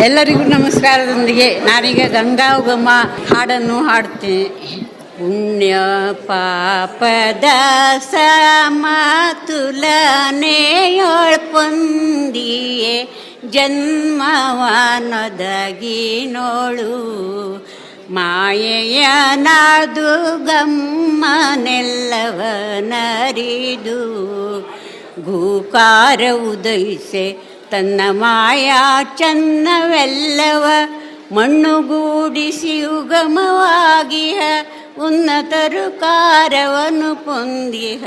ಎಲ್ಲರಿಗೂ ನಮಸ್ಕಾರದೊಂದಿಗೆ ನಾನೀಗ ಗಂಗಾಗಮ ಹಾಡನ್ನು ಹಾಡ್ತೀನಿ ಪುಣ್ಯ ಪಾಪದ ಸಮತುಲನೆಯೊಳ್ಪೊಂದಿಯೇ ಜನ್ಮವನೊದಗಿನೋಳು. ಮಾಯೆಯ ನಾದು ಗಮ್ಮನೆಲ್ಲವನರಿದು. ಗೂಕಾರ ಉದಯಿಸೆ ತನ್ನ ಮಾಯಾ ಚನ್ನವೆಲ್ಲವ ಮಣ್ಣುಗೂಡಿಸಿ ಉಗಮವಾಗಿಹ ಉನ್ನತರು ಕಾರವನು ಪೊಂದಿಹ,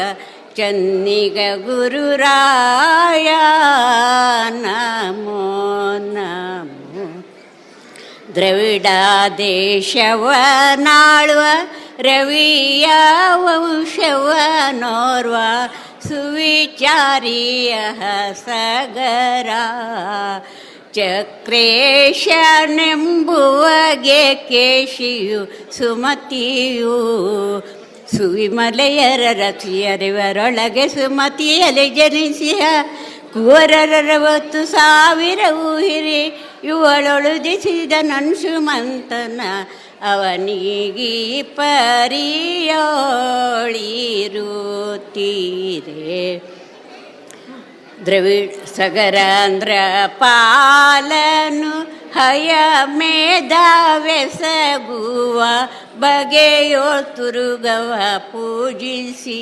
ಚನ್ನಿಗ ಗುರುರಾಯ ನಮೋ ನಮೋ. ದ್ರವಿಡ ದೇಶವನಾಳುವ ರವಿಯ ವಂಶವನೋರ್ವ ಸುವಿಚಾರಿಯ ಸಗರ ಚಕ್ರೇಶನೆಂಬುವಗೆ ಕೇಶಿಯು ಸುಮತಿಯು ಸುವಿಮಲೆಯರ ರಥಿಯರಿವರೊಳಗೆ ಸುಮತಿಯಲ್ಲಿ ಜನಿಸಿಯ ಕುವರರವತ್ತು ಸಾವಿರ ಊಹಿರಿ ಇವಳೊಳುದಿಸಿದ ನನ್ಸುಮಂತನ ಅವನಿಗೀ ಪರಿಯೋಳಿರುತ್ತೀರೆ ದ್ರವಿಡ್ ಸಗರಾಂದ್ರ ಪಾಲನು ಹಯ ಮೇಧಾವೆಸಗುವ ಬಗೆಯೋ ತುರುಗವ ಪೂಜಿಸಿ.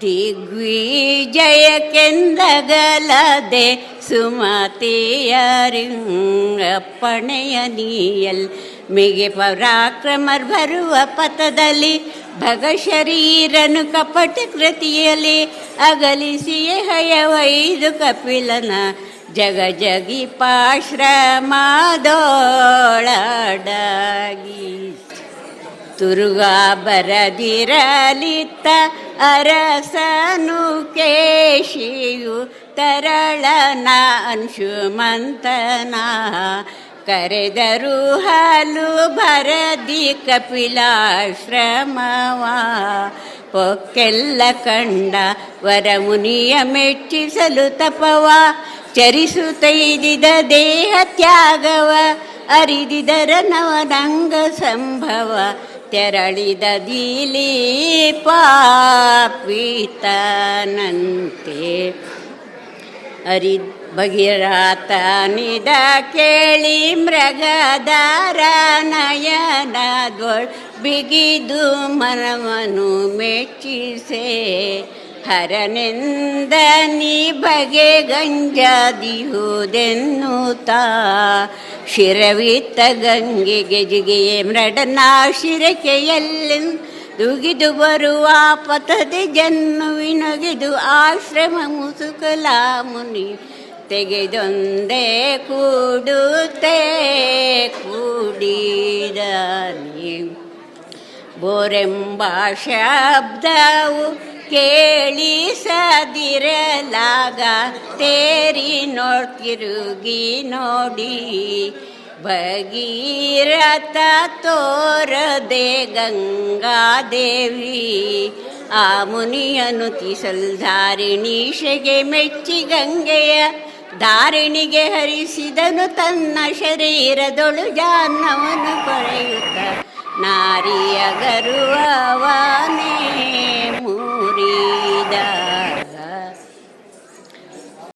ದಿಗ್ವಿಜಯಕ್ಕೆಂದಗಲದೆ ಸುಮತಿಯರಿಂಗಪ್ಪಣೆಯ ನೀಯಲ್ ಮಿಗೆ ಪರಾಕ್ರಮರ್ ಬರುವ ಪಥದಲ್ಲಿ ಭಗ ಶರೀರನು ಕಪಟ ಕೃತಿಯಲ್ಲಿ ಅಗಲಿಸಿಯೇ ಹಯವೈದು ಕಪಿಲನ ಜಗ ಜಗಿ ಪಾಶ್ರಮದೋಳಡಗಿ. ತುರುಗಾ ಬರದಿರಲಿತ್ತ ಅರಸನು ಕೇಶಿಯು ತರಳನ ಅಂಶುಮಂತನ ಕರೆದರು ಹಾಲು ಭರದಿ ಕಪಿಲಾಶ್ರಮವಾ ಪೊಕ್ಕೆಲ್ಲ ಕಂಡ ವರಮುನಿಯ ಮೆಚ್ಚಿಸಲು ತಪವ. ಚರಿಸುತ್ತೈದಿದ ದೇಹ ತ್ಯಾಗವ. ಅರಿದಿದರ ನವನಂಗ ಸಂಭವ. ತೆರಳಿದ ದಿಲೀಪಾಪಿತನಂತೆ ಅರಿ ಭಗೀರಥನಿದ ಕೇಳಿ ಮೃಗದಾರ ನಯನದೊಳ್ ಬಿಗಿದು ಮನವನು ಮೆಚ್ಚಿಸೆ. ಹರನೆಂದ ನೀ ಬಗೆ ಗಂಜದಿಹುದೆನ್ನುತ್ತ ಶಿರವಿತ್ತ ಗಂಗೆಗೆ ಜಿಗೆಯೇ ಮೃಡನ ಶಿರಕೆಯಲ್ಲಿ ದುಗಿದು ಬರುವ ಪಥದೆ ಜನ್ಮವಿನಗಿದು ಆಶ್ರಮ ಮುಸುಕಲ ಮುನಿ ತೆಗೆದೊಂದೇ ಕೂಡುತ್ತೆ ಕೂಡಿದನಿ ಬೋರೆಂಬ ಶಬ್ದವು ಕೇಳಿಸದಿರಲಾಗ, ತೇರಿ ನೋಡ್ತಿರುಗಿ ನೋಡಿ. ಭಗೀರಥ ತೋರದೆ ಗಂಗಾದೇವಿ, ಆ ಮುನಿಯನು ತಿಸಲ್ಧಾರಿಣೀಶೆಗೆ ಮೆಚ್ಚಿ ಗಂಗೆಯ ಧಾರಿಣಿಗೆ ಹರಿಸಿದನು ತನ್ನ ಶರೀರದೊಳು ಜಾನ್ನವನು ಕೊರೆಯುತ್ತ ನಾರಿಯ ಗರುವವಾನೇ